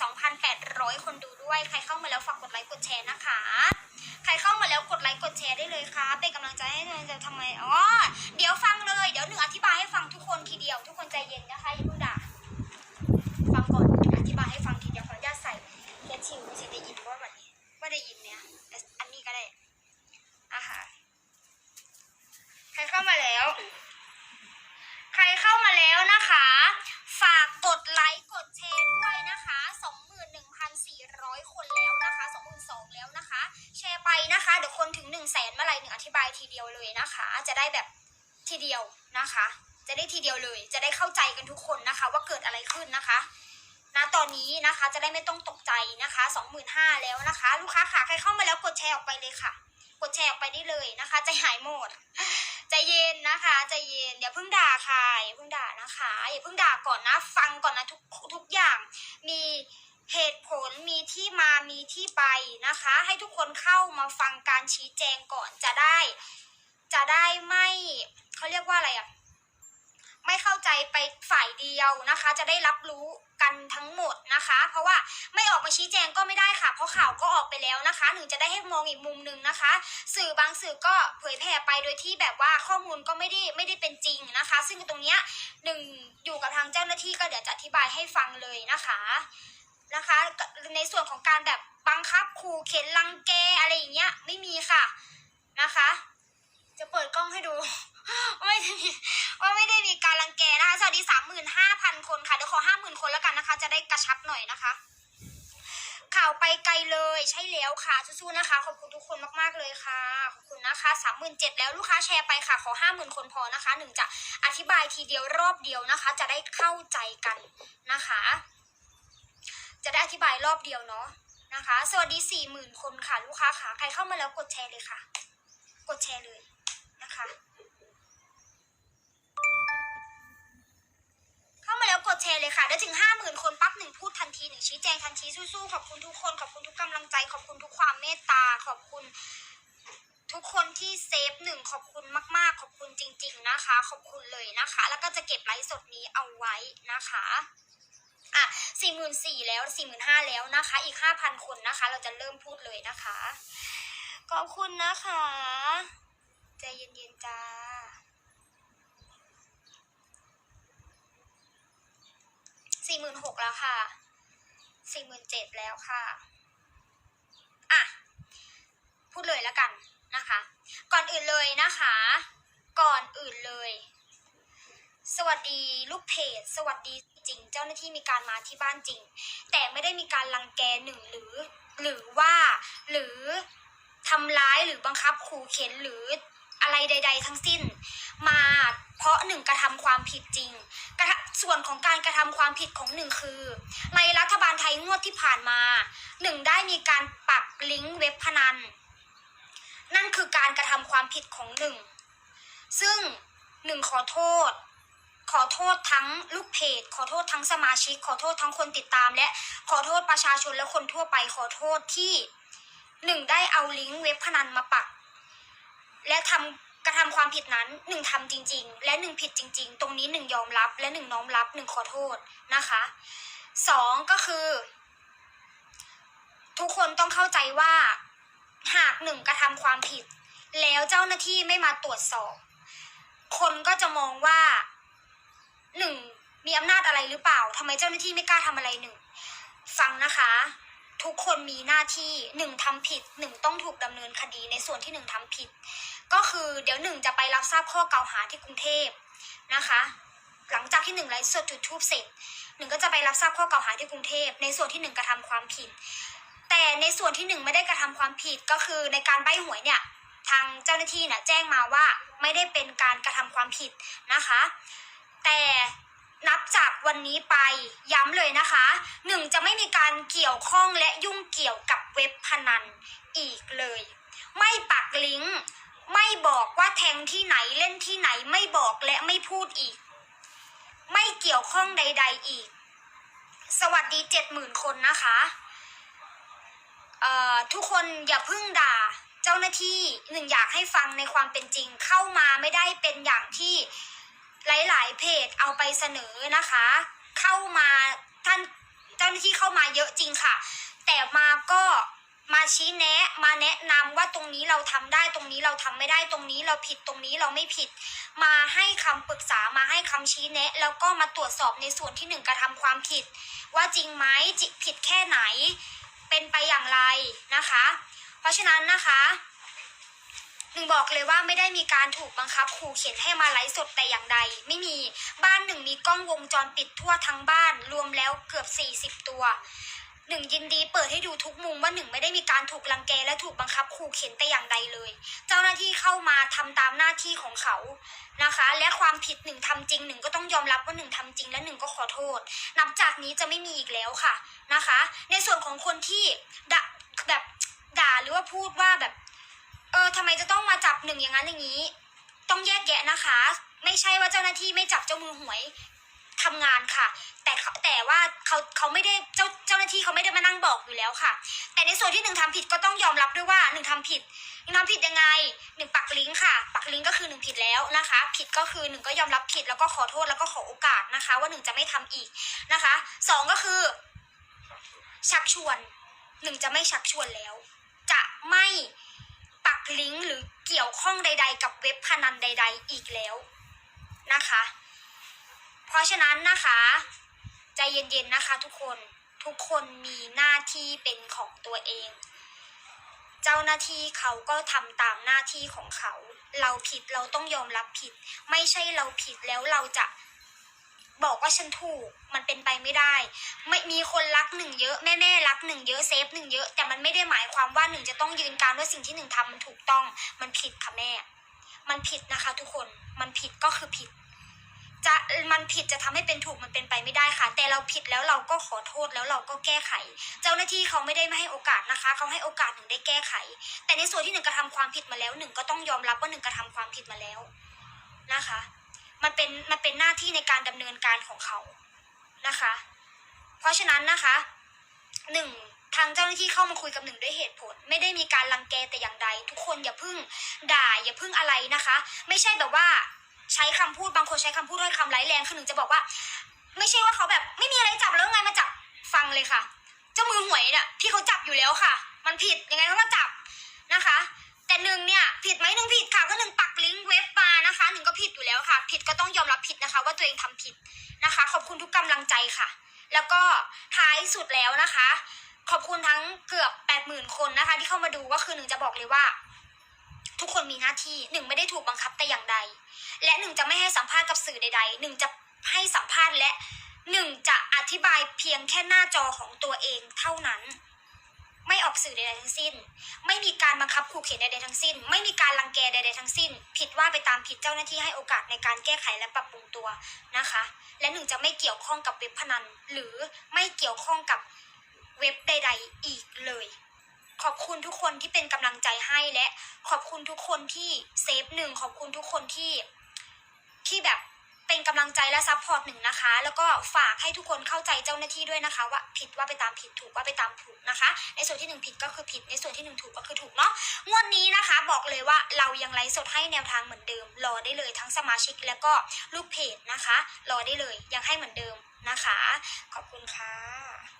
2,800 คนดูด้วย ใครเข้ามาแล้วฝากกดไลค์กดแชร์นะคะ ใครเข้ามาแล้วกดไลค์กดแชร์ได้เลยค่ะ เป็นกำลังใจให้เราจะทำไมอ๋อเดี๋ยวฟังเลย เดี๋ยวหนึ่งอธิบายให้ฟังทุกคนทีเดียว ทุกคนใจเย็นนะคะอย่าเพิ่งด่าฟังก่อนอธิบายให้ฟังทีเดียวขออนุญาตใส่เฮดชิลสิได้ยินว่าวันนี้ว่าได้ยินเนี่ยอันนี้ก็ได้อาหารใครเข้ามาแล้ว แสนเมื่อไหร่หนึ่งอธิบายทีเดียวเลยนะคะ จะได้แบบทีเดียวนะคะ จะได้ทีเดียวเลย จะได้เข้าใจกันทุกคนนะคะ ว่าเกิดอะไรขึ้นนะคะณตอนนี้นะคะจะได้ไม่ต้องตกใจนะคะ25,000แล้วนะคะ ลูกค้าค่ะใครเข้ามาแล้วกดแชร์ออกไปเลยค่ะ กดแชร์ออกไปได้เลยนะคะใจหายหมดใจเย็นนะคะใจเย็นอย่าเพิ่งด่าค่ะอย่าเพิ่งด่านะคะอย่าเพิ่งด่าก่อนนะ ฟังก่อนนะทุกทุกอย่างมี เหตุผลมีที่มามีที่ไปนะคะ ให้ทุกคนเข้ามาฟังการชี้แจงก่อนจะได้ จะได้ไม่เขาเรียกว่าอะไรอะไม่เข้าใจไปฝ่ายเดียวนะคะ จะได้รับรู้กันทั้งหมดนะคะ เพราะว่าไม่ออกมาชี้แจงก็ไม่ได้ค่ะ เพราะข่าวก็ออกไปแล้วนะคะหนึ่งจะได้ให้มองอีกมุมหนึ่งนะคะ สื่อบางสื่อก็เผยแพร่ไปโดยที่แบบว่าข้อมูลก็ไม่ได้ไม่ได้เป็นจริงนะคะ ซึ่งตรงเนี้ยหนึ่งอยู่กับทางเจ้าหน้าที่ก็เดี๋ยวจะอธิบายให้ฟังเลยนะคะ นะคะ ในส่วนของการแบบบังคับขู่เข็นรังแกอะไรอย่างเงี้ยไม่มีค่ะนะคะ จะเปิดกล้องให้ดูว่าไม่ได้มีว่าไม่ได้มีการรังแกนะคะสวัสดีสามหมื่นห้าพันคนค่ะเดี๋ยวขอห้าหมื่นคนแล้วกันนะคะ จะได้กระชับหน่อยนะคะ ข่าวไปไกลเลยใช่แล้วค่ะสู้ๆนะคะ ขอบคุณทุกคนมากๆเลยค่ะขอบคุณนะคะสามหมื่นเจ็ดแล้วลูกค้าแชร์ไปค่ะ ขอห้าหมื่นคนพอนะคะหนึ่งจะอธิบายทีเดียวรอบเดียวนะคะ จะได้เข้าใจกันนะคะ จะได้อธิบายรอบเดียวเนาะนะคะ สวัสดีสี่หมื่นคนค่ะลูกค้าค่ะใครเข้ามาแล้วกดแชร์เลยค่ะ กดแชร์เลยนะคะ เข้ามาแล้วกดแชร์เลยค่ะเดี๋ยวถึงห้าหมื่นคนปั๊บหนึ่งพูดทันทีหนึ่งชี้แจงทันทีสู้ๆขอบคุณทุกคนขอบคุณทุกกำลังใจ ขอบคุณทุกความเมตตาขอบคุณทุกคนที่เซฟหนึ่งขอบคุณมาก ๆ ขอบคุณจริง ๆ นะคะ ขอบคุณเลยนะคะ แล้วก็จะเก็บไลฟ์สดนี้เอาไว้นะคะ อะสี่หมื่นสี่แล้วสี่หมื่นห้าแล้วนะคะ อีกห้าพันคนนะคะ เราจะเริ่มพูดเลยนะคะขอบคุณนะคะใจเย็นๆจ้าสี่หมื่นหกแล้วค่ะสี่หมื่นเจ็ดแล้วค่ะอะพูดเลยแล้วกันนะคะ ก่อนอื่นเลยนะคะ ก่อนอื่นเลย สวัสดีลูกเพจ สวัสดี จริง เจ้าหน้าที่มีการมาที่บ้านจริง แต่ไม่ได้มีการลังแกหนึ่งหรือ หรือว่าหรือทำร้ายหรือบังคับขู่เข็นหรืออะไรใด ๆ ทั้งสิ้น มาเพราะหนึ่งกระทำความผิดจริง ส่วนของการกระทำความผิดของหนึ่งคือ ในรัฐบาลไทยงวดที่ผ่านมาหนึ่งได้มีการปักลิงก์เว็บพนัน นั่นคือการกระทำความผิดของหนึ่งซึ่งหนึ่งขอโทษ ขอโทษทั้งลูกเพจ ขอโทษทั้งสมาชิก ขอโทษทั้งคนติดตาม และขอโทษประชาชนและคนทั่วไป ขอโทษที่หนึ่งได้เอาลิงก์เว็บพนันมาปัก และทำกระทำความผิดนั้นหนึ่งทำจริง ๆ และหนึ่งผิดจริง ๆ ตรงนี้หนึ่งยอมรับและหนึ่งน้อมรับหนึ่งขอโทษนะคะสองก็คือ ทุกคนต้องเข้าใจว่า หากหนึ่งกระทำความผิด แล้วเจ้าหน้าที่ไม่มาตรวจสอบ คนก็จะมองว่า หนึ่งมีอำนาจอะไรหรือเปล่าทำไมเจ้าหน้าที่ไม่กล้าทำอะไรหนึ่งฟังนะคะ ทุกคนมีหน้าที่หนึ่งทำผิดหนึ่งต้องถูกดำเนินคดีในส่วนที่หนึ่งทำผิด ก็คือเดี๋ยวหนึ่งจะไปรับทราบข้อกล่าวหาที่กรุงเทพนะคะ หลังจากที่หนึ่งไลฟ์สดจุดทูบเสร็จหนึ่งก็จะไปรับทราบข้อกล่าวหาที่กรุงเทพในส่วนที่หนึ่งกระทำความผิด แต่ในส่วนที่หนึ่งไม่ได้กระทำความผิดก็คือในการใบหวยเนี่ยทางเจ้าหน้าที่เนี่ยแจ้งมาว่าไม่ได้เป็นการกระทำความผิดนะคะ แต่นับจากวันนี้ไปย้ำเลยนะคะหนึ่งจะไม่มีการเกี่ยวข้องและยุ่งเกี่ยวกับเว็บพนันอีกเลย ไม่ปักลิงก์ไม่บอกว่าแทงที่ไหนเล่นที่ไหนไม่บอกและไม่พูดอีก ไม่เกี่ยวข้องใด ๆอีก สวัสดีเจ็ดหมื่นคนนะคะเอ่อทุกคนอย่าพึ่งด่าเจ้าหน้าที่หนึ่งอยากให้ฟังในความเป็นจริงเข้ามาไม่ได้เป็นอย่างที่ หลาย ๆ เพจเอาไปเสนอนะคะ เข้ามาท่านเจ้าหน้าที่เข้ามาเยอะจริงค่ะ แต่มาก็มาชี้แนะมาแนะนำว่าตรงนี้เราทำได้ตรงนี้เราทำไม่ได้ตรงนี้เราผิดตรงนี้เราไม่ผิด มาให้คำปรึกษามาให้คำชี้แนะ แล้วก็มาตรวจสอบในส่วนที่หนึ่งกระทำความผิด ว่าจริงไหมจิผิดแค่ไหน เป็นไปอย่างไรนะคะ เพราะฉะนั้นนะคะ หนึ่งบอกเลยว่าไม่ได้มีการถูกบังคับขู่เข็นให้มาไลฟ์สดแต่อย่างใด ไม่มีบ้านหนึ่งมีกล้องวงจรปิดทั่วทั้งบ้านรวมแล้วเกือบ 40 ตัวหนึ่งยินดีเปิดให้ดูทุกมุมว่าหนึ่งไม่ได้มีการถูกลังแกและถูกบังคับขู่เข็นแต่อย่างใดเลย เจ้าหน้าที่เข้ามาทำตามหน้าที่ของเขานะคะ และความผิดหนึ่งทำจริงหนึ่งก็ต้องยอมรับว่าหนึ่งทำจริงและหนึ่งก็ขอโทษ นับจากนี้จะไม่มีอีกแล้วค่ะนะคะ ในส่วนของคนที่ด่าแบบด่าหรือว่าพูดว่าแบบ เออทำไมจะต้องมาจับหนึ่งอย่างนั้นอย่างนี้ ต้องแยกแยะนะคะ ไม่ใช่ว่าเจ้าหน้าที่ไม่จับเจ้ามือหวยทำงานค่ะ แต่เขาแต่ว่าเขาเขาไม่ได้เจ้าเจ้าหน้าที่เขาไม่ได้มานั่งบอกอยู่แล้วค่ะ แต่ในส่วนที่หนึ่งทำผิดก็ต้องยอมรับด้วยว่าหนึ่งทำผิดหนึ่งทำผิดยังไงหนึ่งปักลิงก์ค่ะ ปักลิงก์ก็คือหนึ่งผิดแล้วนะคะ ผิดก็คือหนึ่งก็ยอมรับผิดแล้วก็ขอโทษแล้วก็ขอโอกาสนะคะ ว่าหนึ่งจะไม่ทำอีกนะคะสองก็คือชักชวนหนึ่งจะไม่ชักชวนแล้ว จะไม่ เกี่ยวข้องใด ๆ กับเว็บพนันใด ๆ อีกแล้วนะคะ เพราะฉะนั้นนะคะ ใจเย็นๆนะคะทุกคนทุกคนมีหน้าที่เป็นของตัวเอง เจ้าหน้าที่เขาก็ทำตามหน้าที่ของเขา เราผิดเราต้องยอมรับผิด ไม่ใช่เราผิดแล้วเราจะ บอกว่าฉันถูกมันเป็นไปไม่ได้ ไม่มีคนรักหนึ่งเยอะแม่แม่รักหนึ่งเยอะเซฟหนึ่งเยอะ แต่มันไม่ได้หมายความว่าหนึ่งจะต้องยืนการว่าสิ่งที่หนึ่งทำมันถูกต้อง มันผิดค่ะแม่ มันผิดนะคะ ทุกคนมันผิดก็คือผิด จะมันผิดจะทำให้เป็นถูกมันเป็นไปไม่ได้ค่ะ แต่เราผิดแล้วเราก็ขอโทษแล้วเราก็แก้ไข เจ้าหน้าที่เขาไม่ได้ไม่ให้โอกาสนะคะเขาให้โอกาสหนึ่งได้แก้ไข แต่ในส่วนที่หนึ่งกระทำความผิดมาแล้วหนึ่งก็ต้องยอมรับว่าหนึ่งกระทำความผิดมาแล้วนะคะ มันเป็นมันเป็นหน้าที่ในการดำเนินการของเขานะคะ เพราะฉะนั้นนะคะหนึ่งทางเจ้าหน้าที่เข้ามาคุยกับหนึ่งด้วยเหตุผล ไม่ได้มีการรังแกแต่อย่างใด ทุกคนอย่าพึ่งด่าอย่าพึ่งอะไรนะคะ ไม่ใช่แบบว่าใช้คำพูดบางคนใช้คำพูดด้วยคำร้ายแรงคือหนึ่งจะบอกว่า ไม่ใช่ว่าเขาแบบ ไม่มีอะไรจับแล้วไงมาจับฟังเลยค่ะ เจ้ามือหวยเนี่ยที่เขาจับอยู่แล้วค่ะ มันผิดยังไงเขาก็จับนะคะ แต่หนึ่งเนี่ยผิดไหมหนึ่งผิดค่ะก็หนึ่งปักลิงก์เว็บมานะคะหนึ่งก็ผิดอยู่แล้วค่ะ ผิดก็ต้องยอมรับผิดนะคะ ว่าตัวเองทำผิดนะคะ ขอบคุณทุกกำลังใจค่ะ แล้วก็ท้ายสุดแล้วนะคะ ขอบคุณทั้งเกือบแปดหมื่นคนนะคะ ที่เข้ามาดูก็คือหนึ่งจะบอกเลยว่า ทุกคนมีหน้าที่หนึ่งไม่ได้ถูกบังคับแต่อย่างใด และหนึ่งจะไม่ให้สัมภาษณ์กับสื่อใดๆหนึ่งจะให้สัมภาษณ์และหนึ่งจะอธิบายเพียงแค่หน้าจอของตัวเองเท่านั้น ไม่ออกสื่อใดๆทั้งสิ้น ไม่มีการบังคับขู่เข็นใดๆทั้งสิ้น ไม่มีการรังแกใดๆทั้งสิ้น ผิดว่าไปตามผิดเจ้าหน้าที่ให้โอกาสในการแก้ไขและปรับปรุงตัวนะคะ และหนึ่งจะไม่เกี่ยวข้องกับเว็บพนัน หรือไม่เกี่ยวข้องกับเว็บใด ๆอีกเลย ขอบคุณทุกคนที่เป็นกำลังใจให้และขอบคุณทุกคนที่เซฟหนึ่งขอบคุณทุกคนที่ที่แบบ เป็นกำลังใจและซัพพอร์ตหนึ่งนะคะ แล้วก็ฝากให้ทุกคนเข้าใจเจ้าหน้าที่ด้วยนะคะ ว่าผิดว่าไปตามผิดถูกว่าไปตามถูกนะคะ ในส่วนที่หนึ่งผิดก็คือผิดในส่วนที่หนึ่งถูกก็คือถูกเนาะงวดนี้นะคะ บอกเลยว่าเรายังไลฟ์สดให้แนวทางเหมือนเดิม รอได้เลยทั้งสมาชิกแล้วก็ลูกเพจนะคะ รอได้เลยยังให้เหมือนเดิมนะคะ ขอบคุณค่ะ